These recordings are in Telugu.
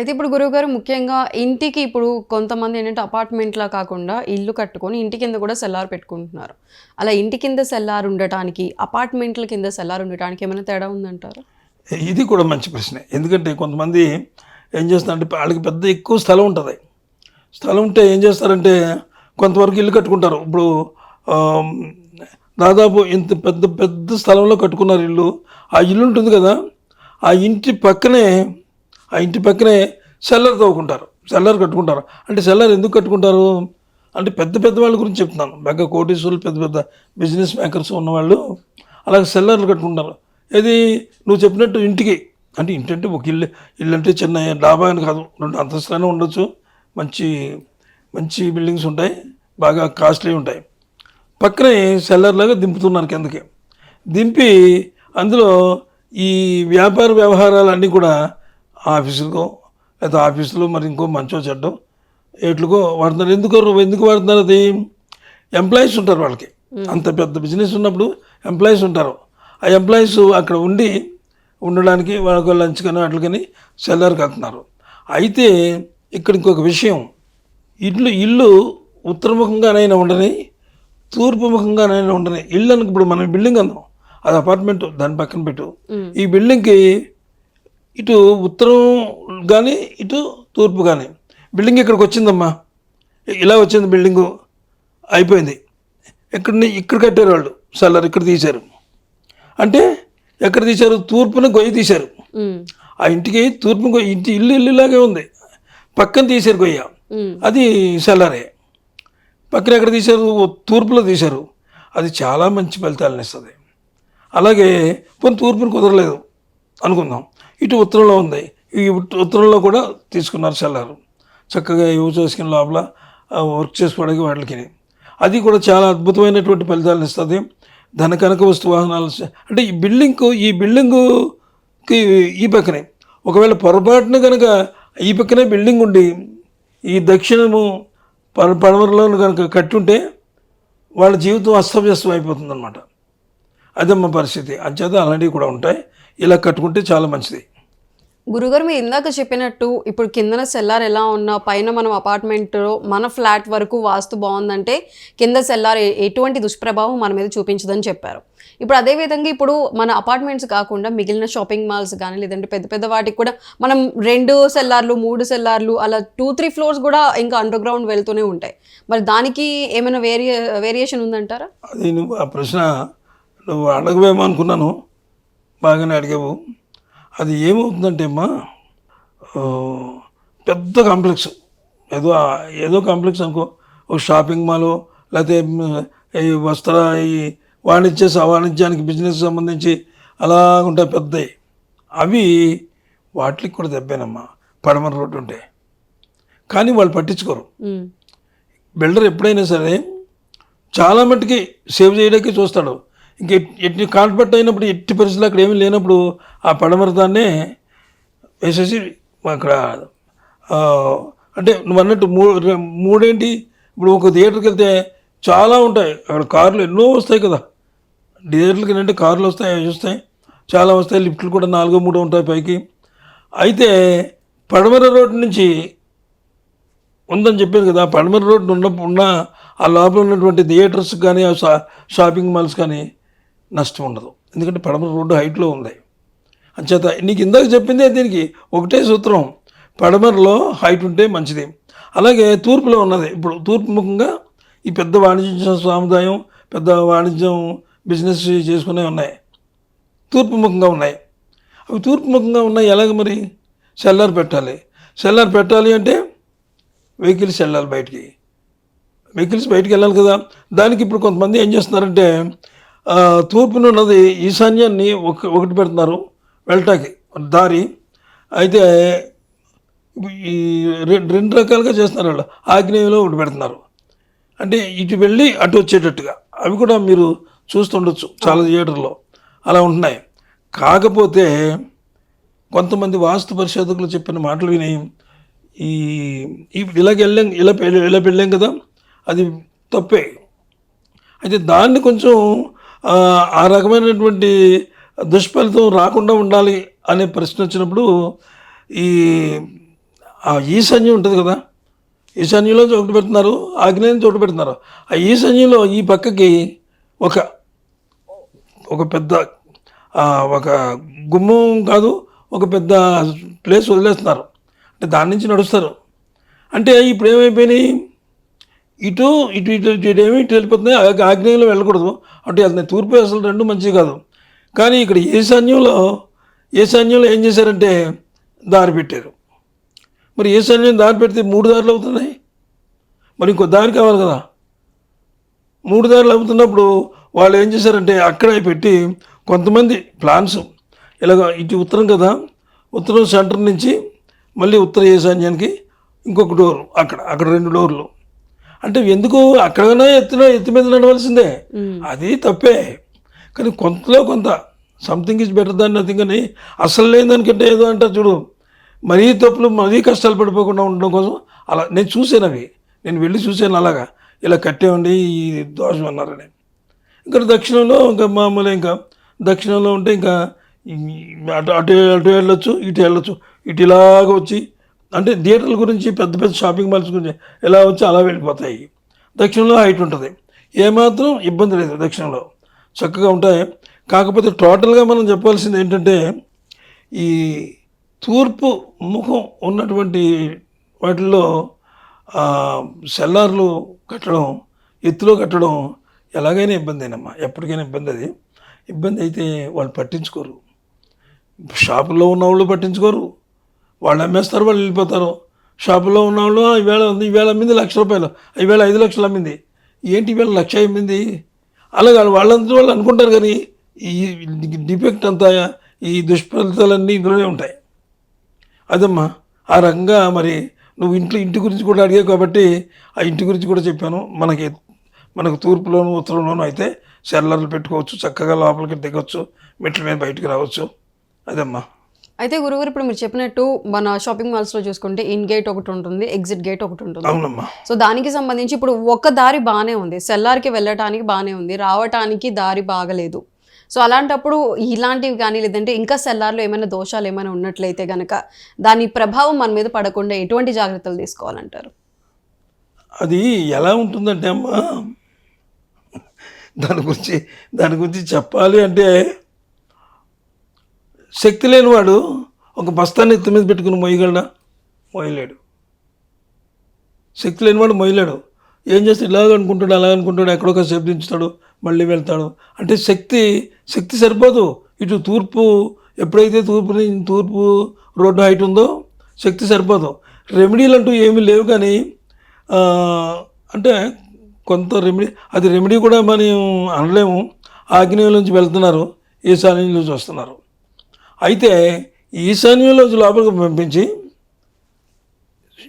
అయితే ఇప్పుడు గురువుగారు ముఖ్యంగా ఇంటికి ఇప్పుడు కొంతమంది ఏంటంటే అపార్ట్మెంట్లా కాకుండా ఇల్లు కట్టుకొని ఇంటి కింద కూడా సెల్లార్ పెట్టుకుంటున్నారు. అలా ఇంటి కింద సెల్లార్ ఉండటానికి అపార్ట్మెంట్ల కింద సెల్లార్ ఉండటానికి ఏమైనా తేడా ఉందంటారు? ఇది కూడా మంచి ప్రశ్నే. ఎందుకంటే కొంతమంది ఏం చేస్తారంటే వాళ్ళకి పెద్ద ఎక్కువ స్థలం ఉంటుంది. స్థలం ఉంటే ఏం చేస్తారంటే కొంతవరకు ఇల్లు కట్టుకుంటారు. ఇప్పుడు దాదాపు ఇంత పెద్ద పెద్ద స్థలంలో కట్టుకున్నారు ఇల్లు. ఆ ఇల్లు ఉంటుంది కదా ఆ ఇంటి పక్కనే ఆ ఇంటి పక్కనే సెల్లర్ తవ్వుకుంటారు సెల్లర్ కట్టుకుంటారు. అంటే సెల్లర్ ఎందుకు కట్టుకుంటారు? అంటే పెద్ద పెద్ద వాళ్ళ గురించి చెప్తున్నాను. బాగా కోటీశ్వరులు పెద్ద పెద్ద బిజినెస్ మేకర్స్ ఉన్నవాళ్ళు అలాగే సెల్లర్లు కట్టుకుంటారు. ఇది నువ్వు చెప్పినట్టు ఇంటికి. అంటే ఇంటి అంటే ఒక ఇల్లు ఇల్లు అంటే చిన్న డాబా అని కాదు. రెండు అంతస్తులైనా ఉండొచ్చు. మంచి మంచి బిల్డింగ్స్ ఉంటాయి. బాగా కాస్ట్లీ ఉంటాయి. పక్కనే సెల్లర్లాగా దింపుతున్నారు కిందకి. దింపి అందులో ఈ వ్యాపార వ్యవహారాలన్నీ కూడా ఆఫీసులకో లేదా ఆఫీసులో మరి ఇంకో మంచో చెడ్డో ఎట్లుకో వాడుతున్నారు. ఎందుకు ఎందుకు వాడుతున్నారు అది? ఎంప్లాయీస్ ఉంటారు వాళ్ళకి. అంత పెద్ద బిజినెస్ ఉన్నప్పుడు ఎంప్లాయీస్ ఉంటారు. ఆ ఎంప్లాయీస్ అక్కడ ఉండి ఉండడానికి వాళ్ళకి లంచ్ కానీ వాటికని సెల్లర్ కడుతున్నారు. అయితే ఇక్కడ ఇంకొక విషయం. ఇల్లు ఇల్లు ఉత్తరముఖంగానైనా ఉండని తూర్పు ముఖంగానైనా ఉండని ఇల్లు అనుకు ఇప్పుడు మనం బిల్డింగ్ అందాం. అది అపార్ట్మెంట్ దాని పక్కన పెట్టు. ఈ బిల్డింగ్కి ఇటు ఉత్తరం కానీ ఇటు తూర్పు కానీ బిల్డింగ్ ఇక్కడికి వచ్చిందమ్మా. ఇలా వచ్చింది బిల్డింగు అయిపోయింది. ఇక్కడ ఇక్కడ కట్టారు వాళ్ళు. సెల్లర్ ఇక్కడ తీశారు. అంటే ఎక్కడ తీశారు? తూర్పున గొయ్యి తీశారు. ఆ ఇంటికి తూర్పు గొయ్యి ఇంటి ఇల్లు ఇల్లులాగే ఉంది. పక్కన తీశారు గొయ్య. అది సెల్లరే పక్కన ఎక్కడ తీశారు? తూర్పులో తీశారు. అది చాలా మంచి ఫలితాలను ఇస్తుంది. అలాగే కొన్ని తూర్పుని కుదరలేదు అనుకుందాం. ఇటు ఉత్తరంలో ఉంది. ఈ ఉత్తరంలో కూడా తీసుకున్నారు సెల్లారు చక్కగా యూజ్ చేసుకుని లోపల వర్క్ చేసుకోవడానికి వాటికి. అది కూడా చాలా అద్భుతమైనటువంటి ఫలితాలను ఇస్తుంది. ధన కనక వస్తు వాహనాలు అంటే ఈ బిల్డింగ్కు ఈ బిల్డింగుకి ఈ పక్కనే. ఒకవేళ పొరపాటున కనుక ఈ పక్కనే బిల్డింగ్ ఉండి ఈ దక్షిణము పడ పడమరలో కనుక కట్టుంటే వాళ్ళ జీవితం అస్తవ్యస్తం అయిపోతుంది అనమాట అదమ్మ పరిస్థితి. అంచేత అలాంటివి కూడా ఉంటాయి. ఇలా కట్టుకుంటే చాలా మంచిది. గురుగారు మీరు ఇందాక చెప్పినట్టు ఇప్పుడు కిందన సెల్లార్ ఎలా ఉన్నా పైన మనం అపార్ట్మెంట్లో మన ఫ్లాట్ వరకు వాస్తు బాగుందంటే కింద సెల్లార్ ఎటువంటి దుష్ప్రభావం మన మీద చూపించదని చెప్పారు. ఇప్పుడు అదే విధంగా ఇప్పుడు మన అపార్ట్మెంట్స్ కాకుండా మిగిలిన షాపింగ్ మాల్స్ కానీ లేదంటే పెద్ద పెద్ద వాటికి కూడా మనం రెండు సెల్లార్లు మూడు సెల్లార్లు అలా టూ త్రీ ఫ్లోర్స్ కూడా ఇంకా అండర్ గ్రౌండ్ వెళ్తూనే ఉంటాయి. మరి దానికి ఏమైనా వేరియ వేరియేషన్ ఉందంటారా? అది నువ్వు ఆ ప్రశ్న నువ్వు అడగవేమో అనుకున్నాను. బాగానే అడిగావు. అది ఏమవుతుందంటే అమ్మా పెద్ద కాంప్లెక్స్. ఏదో ఏదో కాంప్లెక్స్ అనుకో. ఒక షాపింగ్ మాలు లేకపోతే ఈ వస్త్ర ఈ వాణిజ్య వాణిజ్యానికి బిజినెస్ సంబంధించి అలా ఉంటాయి పెద్దవి అవి వాటికి కూడా దెబ్బేనమ్మా. పడమర రోడ్డు ఉంటే. కానీ వాళ్ళు పట్టించుకోరు. బిల్డర్ ఎప్పుడైనా సరే చాలా మట్టుకి సేవ్ చేయడానికి చూస్తాడు. ఇంక ఎట్టి కాన్ఫర్ట్ అయినప్పుడు ఎట్టి పరిస్థితులు అక్కడ ఏమీ లేనప్పుడు ఆ పడమర దాన్నే వేసేసి అక్కడ అంటే నువ్వు అన్నట్టు మూ రె- మూడేంటి? ఇప్పుడు ఒక థియేటర్కి వెళ్తే చాలా ఉంటాయి. అక్కడ కార్లు ఎన్నో వస్తాయి కదా. థియేటర్లకి అంటే కార్లు వస్తాయి అవి వస్తాయి. చాలా వస్తాయి. లిఫ్ట్లు కూడా నాలుగో మూడో ఉంటాయి పైకి. అయితే పడమర రోడ్డు నుంచి ఉందని చెప్పాను కదా. పడమర రోడ్డు ఉన్న ఉన్న ఆ లోపల ఉన్నటువంటి థియేటర్స్ కానీ ఆ షా షాపింగ్ మాల్స్ కానీ నష్టం ఉండదు. ఎందుకంటే పడమర రోడ్డు హైట్లో ఉంది. అంచేత నీకు ఇందాక చెప్పిందే దీనికి ఒకటే సూత్రం. పడమరలో హైట్ ఉంటే మంచిది. అలాగే తూర్పులో ఉన్నది. ఇప్పుడు తూర్పు ముఖంగా ఈ పెద్ద వాణిజ్య సముదాయం పెద్ద వాణిజ్యం బిజినెస్ చేసుకునే ఉన్నాయి. తూర్పు ముఖంగా ఉన్నాయి. అవి తూర్పు ముఖంగా ఉన్నాయి ఎలాగ మరి? సెల్లార్ పెట్టాలి. సెల్లార్ పెట్టాలి అంటే వెహికల్స్ వెళ్ళాలి బయటికి. వెహికల్స్ బయటికి వెళ్ళాలి కదా. దానికి ఇప్పుడు కొంతమంది ఏం చేస్తున్నారంటే ఆ, తూర్పున ఉన్నది ఈశాన్యాన్ని ఒక ఒకటి పెడుతున్నారు వెళ్ళటానికి దారి. అయితే ఈ రెండు రెండు రకాలుగా చేస్తున్నారు వాళ్ళు. ఆగ్నేయంలో ఒకటి పెడుతున్నారు. అంటే ఇటు వెళ్ళి అటు వచ్చేటట్టుగా. అవి కూడా మీరు చూస్తుండొచ్చు చాలా థియేటర్లో. అలా ఉంటున్నాయి. కాకపోతే కొంతమంది వాస్తు పరిశోధకులు చెప్పిన మాటలు విని ఈ ఇలాగ వెళ్ళాం ఇలా ఇలా పెళ్ళాం కదా అది తప్పే. అయితే దాన్ని కొంచెం ఆ, రకమైనటువంటి దుష్ఫలితం రాకుండా ఉండాలి అనే ప్రశ్న వచ్చినప్పుడు ఈ ఈశాన్యం ఉంటుంది కదా. ఈశాన్యంలో చోటు పెడుతున్నారు ఆగ్నేయం చోటు పెడుతున్నారు. ఆ ఈశాన్యంలో ఈ పక్కకి ఒక ఒక పెద్ద ఒక గుమ్మం కాదు ఒక పెద్ద ప్లేస్ వదిలేస్తున్నారు. అంటే దాని నుంచి నడుస్తారు. అంటే ఇప్పుడు ఏమైపోయినాయి? ఇటు ఇటు ఇటు ఇటు ఏమి ఇటు వెళ్ళిపోతున్నాయి. ఆగ్నేయంలో వెళ్ళకూడదు. అటు వెళ్తున్నాయి తూర్పు అసలు రెండు మంచిది కాదు. కానీ ఇక్కడ ఈశాన్యంలో ఈశాన్యంలో ఏం చేశారంటే దారి పెట్టారు. మరి ఈశాన్యం దారి పెడితే మూడు దారులు అవుతున్నాయి. మరి ఇంకో దారి కావాలి కదా. మూడు దారులు అవుతున్నప్పుడు వాళ్ళు ఏం చేశారంటే అక్కడే పెట్టి కొంతమంది ప్లాన్స్ ఇలాగ ఇటు ఉత్తరం కదా ఉత్తరం సెంటర్ నుంచి మళ్ళీ ఉత్తర ఈశాన్యానికి ఇంకొక డోర్ అక్కడ అక్కడ రెండు డోర్లు. అంటే ఎందుకు అక్కడైనా ఎత్తున ఎత్తి మీద నడవలసిందే? అది తప్పే. కానీ కొంతలో కొంత. Something is better than nothing అని అసలు లేని దానికంటే ఏదో అంటారు చూడు. మరీ తప్పులు మరీ కష్టాలు పడిపోకుండా ఉండడం కోసం అలా నేను చూశాను అవి. నేను వెళ్ళి చూశాను అలాగా. ఇలా కట్టేవండి ఈ దోషం అన్నారని. ఇక్కడ దక్షిణంలో ఇంకా మామూలు ఇంకా. దక్షిణంలో ఉంటే ఇంకా అటు అటు అటు వెళ్ళొచ్చు ఇటు వెళ్ళొచ్చు. ఇటు ఇలాగ వచ్చి అంటే థియేటర్ల గురించి పెద్ద పెద్ద షాపింగ్ మాల్స్ గురించి ఎలా వచ్చి అలా వెళ్ళిపోతాయి. దక్షిణంలో హైట్ ఉంటుంది. ఏమాత్రం ఇబ్బంది లేదు దక్షిణంలో. చక్కగా ఉంటాయి. కాకపోతే టోటల్గా మనం చెప్పాల్సింది ఏంటంటే ఈ తూర్పు ముఖం ఉన్నటువంటి వాటిల్లో సెల్లార్లు కట్టడం ఎత్తులో కట్టడం ఎలాగైనా ఇబ్బందేనమ్మా. ఎప్పటికైనా ఇబ్బంది అది. ఇబ్బంది అయితే వాళ్ళు పట్టించుకోరు. షాపుల్లో ఉన్న వాళ్ళు పట్టించుకోరు. వాళ్ళు అమ్మేస్తారు వాళ్ళు వెళ్ళిపోతారు. షాపులో ఉన్న వాళ్ళు "ఆ, ఈవేళ ఉంది ఈవేళ అమ్మింది లక్ష రూపాయలు ఈవేళ ఐదు లక్షలు అమ్మింది ఏంటి ఈవేళ లక్ష అమ్మింది అలాగే వాళ్ళంతా వాళ్ళు అనుకుంటారు కానీ ఈ డిఫెక్ట్ అంతా ఈ దుష్ఫలితాలన్నీ ఇందులోనే ఉంటాయి. అదమ్మా ఆ రకంగా మరి నువ్వు ఇంట్లో ఇంటి గురించి కూడా అడిగావు కాబట్టి ఆ ఇంటి గురించి కూడా చెప్పాను. మనకి మనకు తూర్పులోను ఉత్తరంలోనూ అయితే సెల్లర్లు పెట్టుకోవచ్చు చక్కగా లోపలికి దిగొచ్చు మెట్ల మీద బయటకు రావచ్చు. అదమ్మా. అయితే గురుగారు ఇప్పుడు మీరు చెప్పినట్టు మన షాపింగ్ మాల్స్లో చూసుకుంటే ఇన్ గేట్ ఒకటి ఉంటుంది ఎగ్జిట్ గేట్ ఒకటి ఉంటుంది. అవునమ్మా. సో దానికి సంబంధించి ఇప్పుడు ఒక దారి బాగానే ఉంది. సెల్లార్కి వెళ్ళటానికి బాగానే ఉంది రావటానికి దారి బాగలేదు. సో అలాంటప్పుడు ఇలాంటివి కానీ లేదంటే ఇంకా సెల్లార్లో ఏమైనా దోషాలు ఏమైనా ఉన్నట్లయితే గనక దాని ప్రభావం మన మీద పడకుండా ఎటువంటి జాగ్రత్తలు తీసుకోవాలంటారు? అది ఎలా ఉంటుందంటే అమ్మా దాని గురించి దాని గురించి చెప్పాలి అంటే శక్తి లేనివాడు ఒక బస్తాన్ని ఎత్తి మీద పెట్టుకుని మొయ్యగలడా మొయ్యలేడు శక్తి లేనివాడు మొయ్యలేడు ఏం చేస్తే ఇలాగ అనుకుంటాడు అలా అనుకుంటాడు ఎక్కడో ఒక మళ్ళీ వెళ్తాడు. అంటే శక్తి శక్తి సరిపోదు. ఇటు తూర్పు ఎప్పుడైతే తూర్పు తూర్పు రోడ్డు హైట్ ఉందో శక్తి సరిపోదు. రెమెడీలు అంటూ ఏమీ లేవు కానీ అంటే కొంత రెమెడీ అది రెమెడీ కూడా మనం అనలేము. ఆగ్నేయం నుంచి వెళ్తున్నారు ఈశాన్యం నుంచి వస్తున్నారు. అయితే ఈశాన్యంలో లోపలికి పంపించి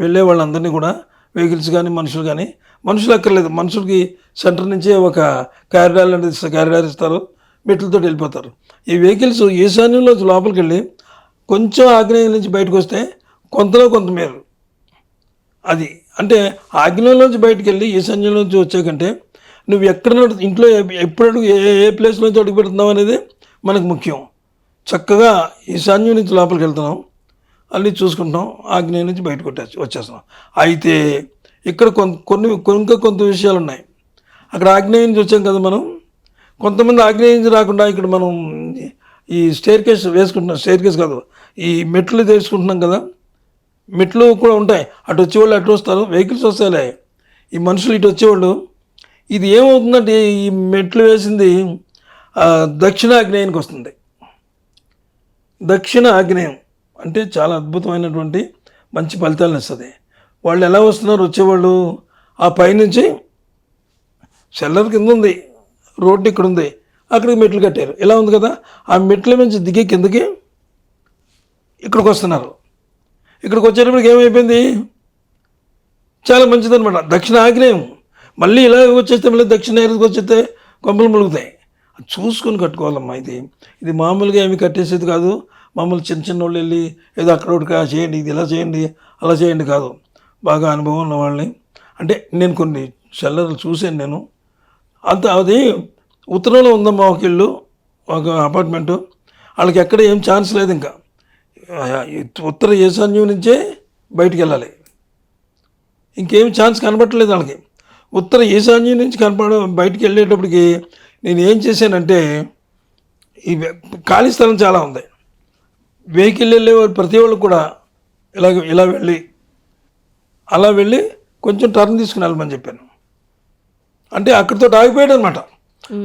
వెళ్ళే వాళ్ళందరినీ కూడా వెహికల్స్ కానీ మనుషులు కానీ మనుషులు అక్కర్లేదు. మనుషులకి సెంటర్ నుంచి ఒక క్యారిడార్ అనేది క్యారిడార్ ఇస్తారు మెట్లతో వెళ్ళిపోతారు. ఈ వెహికల్స్ ఈశాన్యంలో లోపలికి వెళ్ళి కొంచెం ఆగ్నేయం నుంచి బయటకు వస్తే కొంతలో కొంతమేరు అది అంటే ఆగ్నేయంలోంచి బయటకు వెళ్ళి ఈశాన్యంలోంచి వచ్చాకంటే నువ్వు ఎక్కడ ఇంట్లో ఎప్పుడు అడుగు ఏ ఏ ప్లేస్లోంచి అడుగు పెడుతున్నావు అనేది మనకు ముఖ్యం. చక్కగా ఈశాన్యం నుంచి లోపలికి వెళ్తున్నాం. అన్నీ చూసుకుంటాం ఆగ్నేయం నుంచి బయటకు వచ్చేస్తున్నాం. అయితే ఇక్కడ కొన్ని ఇంకా కొంత విషయాలు ఉన్నాయి అక్కడ ఆగ్నేయం నుంచి వచ్చాం కదా మనం. కొంతమంది ఆగ్నేయం నుంచి రాకుండా ఇక్కడ మనం ఈ స్టేర్ కేస్ వేసుకుంటున్నాం. స్టేర్ కేస్ కాదు. ఈ మెట్లు వేసుకుంటున్నాం కదా. మెట్లు కూడా ఉంటాయి. అటు వచ్చేవాళ్ళు అటు వస్తారు. వెహికల్స్ వస్తాయిలే. ఈ మనుషులు ఇటు వచ్చేవాళ్ళు. ఇది ఏమవుతుందంటే ఈ మెట్లు వేసింది దక్షిణ ఆగ్నేయానికి వస్తుంది. దక్షిణ ఆగ్నేయం అంటే చాలా అద్భుతమైనటువంటి మంచి ఫలితాలను ఇస్తుంది. వాళ్ళు ఎలా వస్తున్నారు వచ్చేవాళ్ళు? ఆ పైనుంచి సెల్లర్ కింద ఉంది రోడ్డు ఇక్కడ ఉంది అక్కడికి మెట్లు కట్టారు. ఇలా ఉంది కదా ఆ మెట్ల నుంచి దిగి కిందకి ఇక్కడికి వస్తున్నారు ఇక్కడికి వచ్చేటప్పటికి ఏమైపోయింది? చాలా మంచిదన్నమాట. దక్షిణ ఆగ్నేయం. మళ్ళీ ఇలా వచ్చేస్తే మళ్ళీ దక్షిణ ఏరియాకి వచ్చేస్తే కొంపలు ములుగుతాయి. అది చూసుకొని కట్టుకోవాలమ్మా ఇది. ఇది మామూలుగా ఏమి కట్టేసేది కాదు. మమ్మల్ని చిన్న చిన్న వాళ్ళు వెళ్ళి ఏదో అక్కడ ఒకటి చేయండి ఇది ఇలా చేయండి అలా చేయండి కాదు. బాగా అనుభవం ఉన్న వాళ్ళని. అంటే నేను కొన్ని సెల్లర్లు చూశాను నేను. అంత అది ఉత్తరంలో ఉందమ్మా ఒక ఇల్లు ఒక అపార్ట్మెంటు వాళ్ళకి ఎక్కడ ఏం ఛాన్స్ లేదు ఇంకా. ఉత్తర ఈశాన్యం నుంచే బయటికి వెళ్ళాలి. ఇంకేం ఛాన్స్ కనబట్టలేదు వాళ్ళకి. ఉత్తర ఈశాన్యం నుంచి కనపడ బయటికి వెళ్ళేటప్పటికి నేను ఏం చేశానంటే ఈ ఖాళీ స్థలం చాలా ఉంది. వెహికల్ వెళ్ళే ప్రతి వాళ్ళు కూడా ఇలా ఇలా వెళ్ళి అలా వెళ్ళి కొంచెం టర్న్ తీసుకుని వెళ్ళమని చెప్పాను. అంటే అక్కడితో ఆగిపోయాడు అనమాట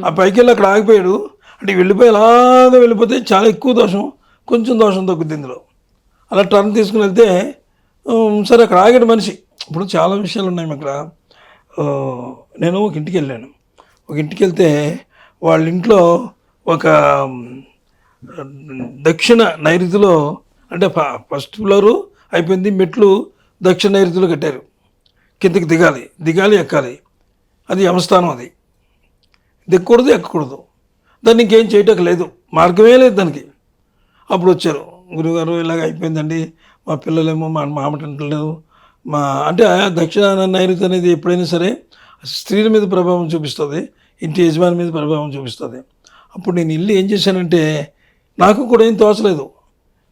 ఆ పైకి వెళ్ళి అక్కడ ఆగిపోయాడు. అంటే వెళ్ళిపోయి అలాగా వెళ్ళిపోతే చాలా ఎక్కువ దోషం కొంచెం దోషం తగ్గుద్ది ఇందులో. అలా టర్న్ తీసుకుని వెళ్తే సరే అక్కడ ఆగాడు మనిషి. ఇప్పుడు చాలా విషయాలు ఉన్నాయి అక్కడ నేను ఒక ఇంటికి వెళ్ళాను. ఒక ఇంటికి వెళ్తే వాళ్ళ ఇంట్లో ఒక దక్షిణ నైరుతిలో అంటే ఫ- ఫస్ట్ ఫ్లోరు అయిపోయింది మెట్లు దక్షిణ నైరుతిలో కట్టారు. కిందకి దిగాలి దిగాలి ఎక్కాలి. అది యమస్థానం అది. దిక్కకూడదు ఎక్కకూడదు. దాన్ని ఇంకేం చేయటం లేదు. మార్గమే లేదు దానికి. అప్పుడు వచ్చారు. గురుగారు ఇలాగ అయిపోయిందండి. మా పిల్లలేమో మా మామటంటలేదు మా అంటే దక్షిణ నైరుతి అనేది ఎప్పుడైనా సరే స్త్రీల మీద ప్రభావం చూపిస్తుంది ఇంటి యజమాని మీద ప్రభావం చూపిస్తుంది. అప్పుడు నేను ఇల్లు ఏం చేశానంటే నాకు కూడా ఏం తోచలేదు.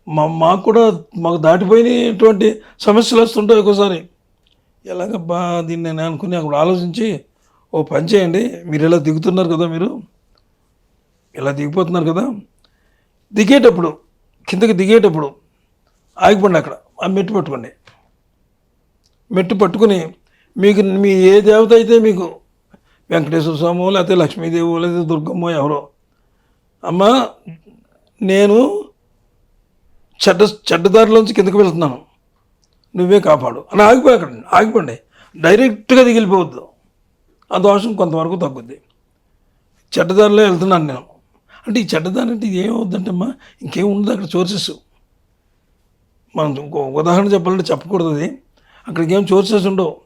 మా మాకు కూడా మాకు దాటిపోయినటువంటి సమస్యలు వస్తుంటాయి ఒక్కోసారి. ఎలాగబ్బా దీన్ని నేను అనుకుని అప్పుడు ఆలోచించి ఓ పని చేయండి. మీరు ఇలా దిగుతున్నారు కదా మీరు. ఇలా దిగిపోతున్నారు కదా. దిగేటప్పుడు కిందకి దిగేటప్పుడు ఆగిపోండి అక్కడ. ఆ మెట్టు పట్టుకోండి. మెట్టు పట్టుకుని మీకు మీ ఏ దేవత అయితే మీకు వెంకటేశ్వర స్వామి లేకపోతే లక్ష్మీదేవి లేకపోతే దుర్గమ్మ ఎవరో అమ్మా నేను చెడ్డ చెడ్డదారిలోంచి కిందకి వెళ్తున్నాను. నువ్వే కాపాడు. అని ఆగిపోయి అక్కడ ఆగిపోండి. డైరెక్ట్గా దిగిలిపోవద్దు ఆ దోషం కొంతవరకు తగ్గుద్ది. చెడ్డదారిలో వెళ్తున్నాను నేను. అంటే ఈ చెడ్డదారి అంటే ఇది ఏమవుద్దంటే అమ్మా ఇంకేం ఉండదు. అక్కడ సోర్సెస్ మనం ఉదాహరణ చెప్పాలంటే చెప్పకూడదు అది. అక్కడికి ఏం సోర్సెస్ ఉండవు.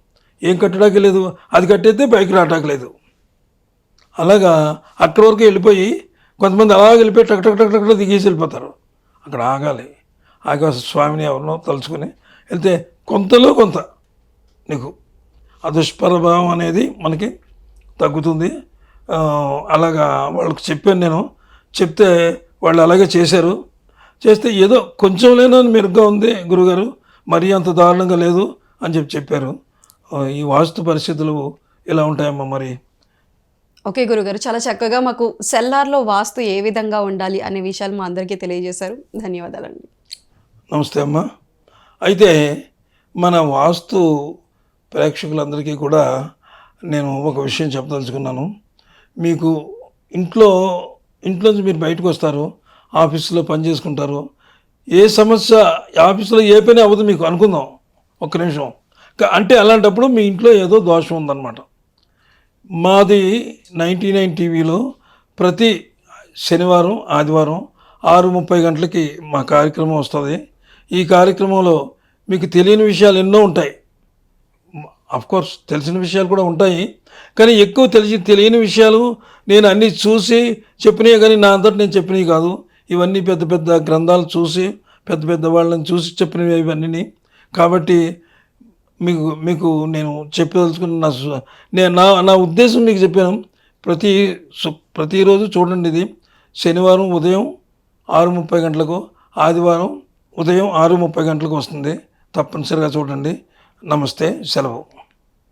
ఏం కట్టడానికి లేదు. అది కట్టేస్తే పైకి రావటానికి లేదు. అలాగా అక్కడి వరకు వెళ్ళిపోయి కొంతమంది అలా వెళ్ళిపోయి టక్ టక్ టక్ టక్ దిగేసి వెళ్ళిపోతారు. అక్కడ ఆగాలి. ఆగి స్వామిని ఎవరినో తలుచుకుని వెళ్తే కొంతలో కొంత నీకు. ఆ దుష్ప్రభావం అనేది మనకి తగ్గుతుంది. అలాగా వాళ్ళకి చెప్పాను నేను. చెప్తే వాళ్ళు అలాగే చేశారు. చేస్తే ఏదో కొంచెం లేనా మెరుగ్గా ఉంది గురుగారు. మరీ అంత దారుణంగా లేదు అని చెప్పి చెప్పారు. ఈ వాస్తు పరిస్థితులు ఇలా ఉంటాయమ్మా మరి? ఓకే గురుగారు. చాలా చక్కగా మాకు సెల్లార్లో వాస్తు ఏ విధంగా ఉండాలి అనే విషయాలు మా అందరికీ తెలియజేశారు. ధన్యవాదాలండి. నమస్తే అమ్మా. అయితే మన వాస్తు ప్రేక్షకులందరికీ కూడా నేను ఒక విషయం చెప్పదలుచుకున్నాను. మీకు ఇంట్లో ఇంట్లోంచి మీరు బయటకు వస్తారు ఆఫీసులో పని చేసుకుంటారు. ఏ సమస్య ఆఫీసులో ఏ పని అవ్వదు మీకు అనుకుందాం. ఒక్క నిమిషం. అంటే అలాంటప్పుడు మీ ఇంట్లో ఏదో దోషం ఉందన్నమాట. మాది నైంటీ నైన్ టీవీలో ప్రతి శనివారం ఆదివారం ఆరు ముప్పై గంటలకి మా కార్యక్రమం వస్తుంది. ఈ కార్యక్రమంలో మీకు తెలియని విషయాలు ఎన్నో ఉంటాయి. కోర్స్ తెలిసిన విషయాలు కూడా ఉంటాయి. కానీ ఎక్కువ తెలిసి తెలియని విషయాలు నేను అన్నీ చూసి చెప్పినవి కానీ నా అంతటి నేను చెప్పినవి కాదు. ఇవన్నీ పెద్ద పెద్ద గ్రంథాలు చూసి పెద్ద పెద్ద వాళ్ళని చూసి చెప్పినవి ఇవన్నీ కాబట్టి మీకు మీకు నేను చెప్పదలుచుకున్న నా నేను నా నా ఉద్దేశం మీకు చెప్పాను. ప్రతి సు- ప్రతిరోజు చూడండి ఇది. శనివారం ఉదయం ఆరు ముప్పై గంటలకు ఆదివారం ఉదయం ఆరు ముప్పై గంటలకు వస్తుంది. తప్పనిసరిగా చూడండి. నమస్తే సెలవు.